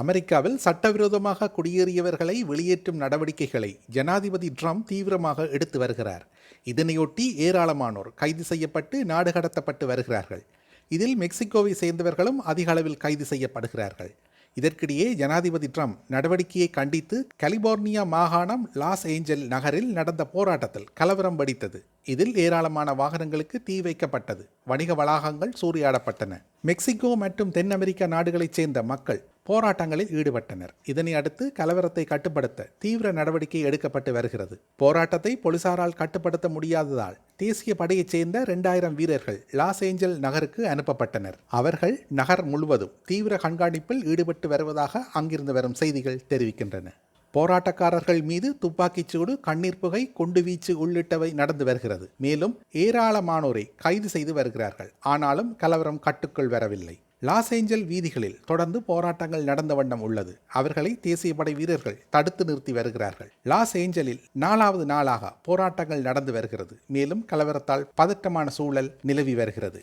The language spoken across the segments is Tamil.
அமெரிக்காவில் சட்டவிரோதமாக குடியேறியவர்களை வெளியேற்றும் நடவடிக்கைகளை ஜனாதிபதி ட்ரம்ப் தீவிரமாக எடுத்து வருகிறார். இதனையொட்டி ஏராளமானோர் கைது செய்யப்பட்டு நாடு கடத்தப்பட்டு வருகிறார்கள். இதில் மெக்சிகோவை சேர்ந்தவர்களும் அதிக அளவில் கைது செய்யப்படுகிறார்கள். இதற்கிடையே ஜனாதிபதி ட்ரம்ப் நடவடிக்கையை கண்டித்து கலிபோர்னியா மாகாணம் லாஸ் ஏஞ்சல் நகரில் நடந்த போராட்டத்தில் கலவரம் வெடித்தது. இதில் ஏராளமான வாகனங்களுக்கு தீ வைக்கப்பட்டது. வணிக வளாகங்கள் சூறையாடப்பட்டன. மெக்சிகோ மற்றும் தென் அமெரிக்க நாடுகளைச் சேர்ந்த மக்கள் போராட்டங்களில் ஈடுபட்டனர். இதனை அடுத்து கலவரத்தை கட்டுப்படுத்த தீவிர நடவடிக்கை எடுக்கப்பட்டு வருகிறது. போராட்டத்தை போலீசாரால் கட்டுப்படுத்த முடியாததால் தேசிய படையைச் சேர்ந்த இரண்டாயிரம் வீரர்கள் லாஸ் ஏஞ்சல் நகருக்கு அனுப்பப்பட்டனர். அவர்கள் நகர் முழுவதும் தீவிர கண்காணிப்பில் ஈடுபட்டு வருவதாக அங்கிருந்து வரும் செய்திகள் தெரிவிக்கின்றன. போராட்டக்காரர்கள் மீது துப்பாக்கிச் சூடு கண்ணீர் புகை குண்டுவீச்சு உள்ளிட்டவை நடந்து வருகிறது. மேலும் ஏராளமானோரை கைது செய்து வருகிறார்கள். ஆனாலும் கலவரம் கட்டுக்குள் வரவில்லை. லாஸ் ஏஞ்சல் வீதிகளில் தொடர்ந்து போராட்டங்கள் நடந்த வண்ணம் உள்ளது. அவர்களை தேசிய படை வீரர்கள் தடுத்து நிறுத்தி வருகிறார்கள். லாஸ் ஏஞ்சலில் நாலாவது நாளாக போராட்டங்கள் நடந்து வருகிறது. மேலும் கலவரத்தால் பதட்டமான சூழல் நிலவி வருகிறது.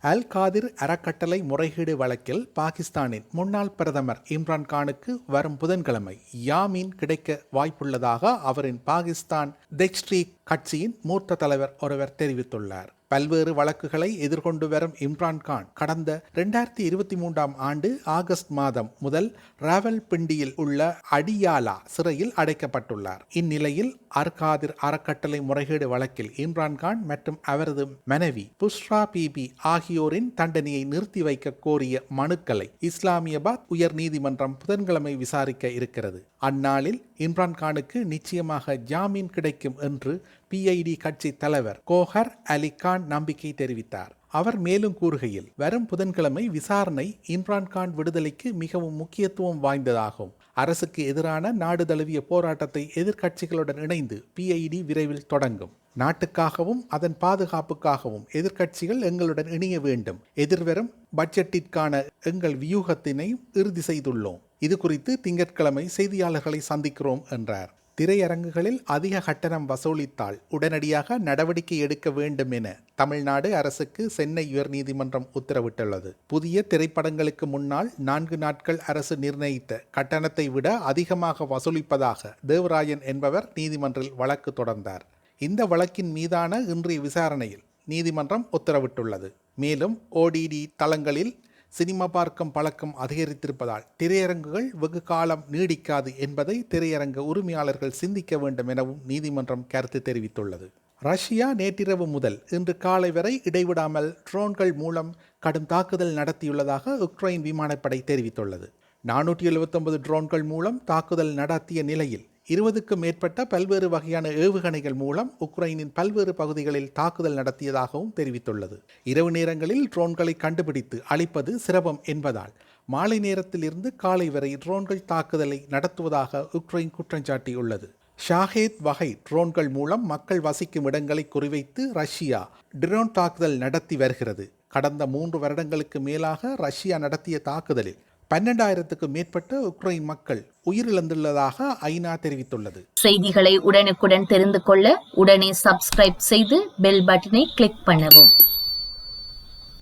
அல் காதிர் அறக்கட்டளை முறைகேடு வழக்கில் பாகிஸ்தானின் முன்னாள் பிரதமர் இம்ரான் கானுக்கு வரும் புதன்கிழமை யாமீன் கிடைக்க வாய்ப்புள்ளதாக அவரின் பாகிஸ்தான் தெக்ஸ்ட்ரீக் கட்சியின் மூத்த தலைவர் ஒருவர் தெரிவித்துள்ளார். பல்வேறு வழக்குகளை எதிர்கொண்டு வரும் இம்ரான்கான் கடந்த இரண்டாயிரத்தி இருபத்தி மூன்றாம் ஆண்டு ஆகஸ்ட் மாதம் முதல் ராவல்பிண்டியில் உள்ள அடியாலா சிறையில் அடைக்கப்பட்டுள்ளார். இந்நிலையில் அர்காதிர் அறக்கட்டளை முறைகேடு வழக்கில் இம்ரான்கான் மற்றும் அவரது மனைவி புஷ்ரா பிபி ஆகியோரின் தண்டனையை நிறுத்தி வைக்க கோரிய மனுக்களை இஸ்லாமியபாத் உயர் நீதிமன்றம் புதன்கிழமை விசாரிக்க இருக்கிறது. அந்நாளில் இம்ரான்கானுக்கு நிச்சயமாக ஜாமீன் கிடைக்கும் என்று பிஐடி கட்சி தலைவர் கோஹர் அலி கான் நம்பிக்கை தெரிவித்தார். அவர் மேலும் கூறுகையில் வரும் புதன்கிழமை விசாரணை இம்ரான்கான் விடுதலைக்கு மிகவும் முக்கியத்துவம் வாய்ந்ததாகும். அரசுக்கு எதிரான நாடு தழுவிய போராட்டத்தை எதிர்க்கட்சிகளுடன் இணைந்து பிஐடி விரைவில் தொடங்கும். நாட்டுக்காகவும் அதன் பாதுகாப்புக்காகவும் எதிர்க்கட்சிகள் எங்களுடன் இணைய வேண்டும். எதிர்வரும் பட்ஜெட்டிற்கான எங்கள் வியூகத்தினை இறுதி செய்துள்ளோம். இது குறித்து திங்கட்கிழமை செய்தியாளர்களை சந்திக்கிறோம் என்றார். திரையரங்குகளில் அதிக கட்டணம் வசூலித்தால் உடனடியாக நடவடிக்கை எடுக்க வேண்டும் என தமிழ்நாடு அரசுக்கு சென்னை உயர்நீதிமன்றம் உத்தரவிட்டுள்ளது. புதிய திரைப்படங்களுக்கு முன்னால் நான்கு நாட்கள் அரசு நிர்ணயித்த கட்டணத்தை விட அதிகமாக வசூலிப்பதாக தேவராயன் என்பவர் நீதிமன்றில் வழக்கு தொடர்ந்தார். இந்த வழக்கின் மீதான இன்றைய விசாரணையில் நீதிமன்றம் உத்தரவிட்டுள்ளது. மேலும் ஓடிடி தளங்களில் சினிமா பார்க்கும் பழக்கம் அதிகரித்திருப்பதால் திரையரங்குகள் வெகு காலம் நீடிக்காது என்பதை திரையரங்க உரிமையாளர்கள் சிந்திக்க வேண்டும் எனவும் நீதிமன்றம் கருத்து தெரிவித்துள்ளது. ரஷ்யா நேற்றிரவு முதல் இன்று காலை வரை இடைவிடாமல் ட்ரோன்கள் மூலம் கடும் தாக்குதல் நடத்தியுள்ளதாக உக்ரைன் விமானப்படை தெரிவித்துள்ளது. நானூற்றி எழுபத்தொன்பது ட்ரோன்கள் மூலம் தாக்குதல் நடத்திய நிலையில் இருபதுக்கும் மேற்பட்ட பல்வேறு வகையான ஏவுகணைகள் மூலம் உக்ரைனின் பல்வேறு பகுதிகளில் தாக்குதல் நடத்தியதாகவும் தெரிவித்துள்ளது. இரவு நேரங்களில் ட்ரோன்களை கண்டுபிடித்து அழிப்பது சிரமம் என்பதால் மாலை நேரத்திலிருந்து காலை வரை ட்ரோன்கள் தாக்குதலை நடத்துவதாக உக்ரைன் குற்றஞ்சாட்டியுள்ளது. ஷாஹேத் வகை ட்ரோன்கள் மூலம் மக்கள் வசிக்கும் இடங்களை குறிவைத்து ரஷ்யா ட்ரோன் தாக்குதல் நடத்தி வருகிறது. கடந்த மூன்று வருடங்களுக்கு மேலாக ரஷ்யா நடத்திய தாக்குதலில் பன்னெண்டாயிரத்துக்கு மேற்பட்ட உக்ரைன் மக்கள் உயிரிழந்துள்ளதாக ஐநா தெரிவித்துள்ளது. செய்திகளை உடனுக்குடன் தெரிந்து கொள்ள உடனே சப்ஸ்கிரைப் செய்து பெல் பட்டனை கிளிக் பண்ணவும்.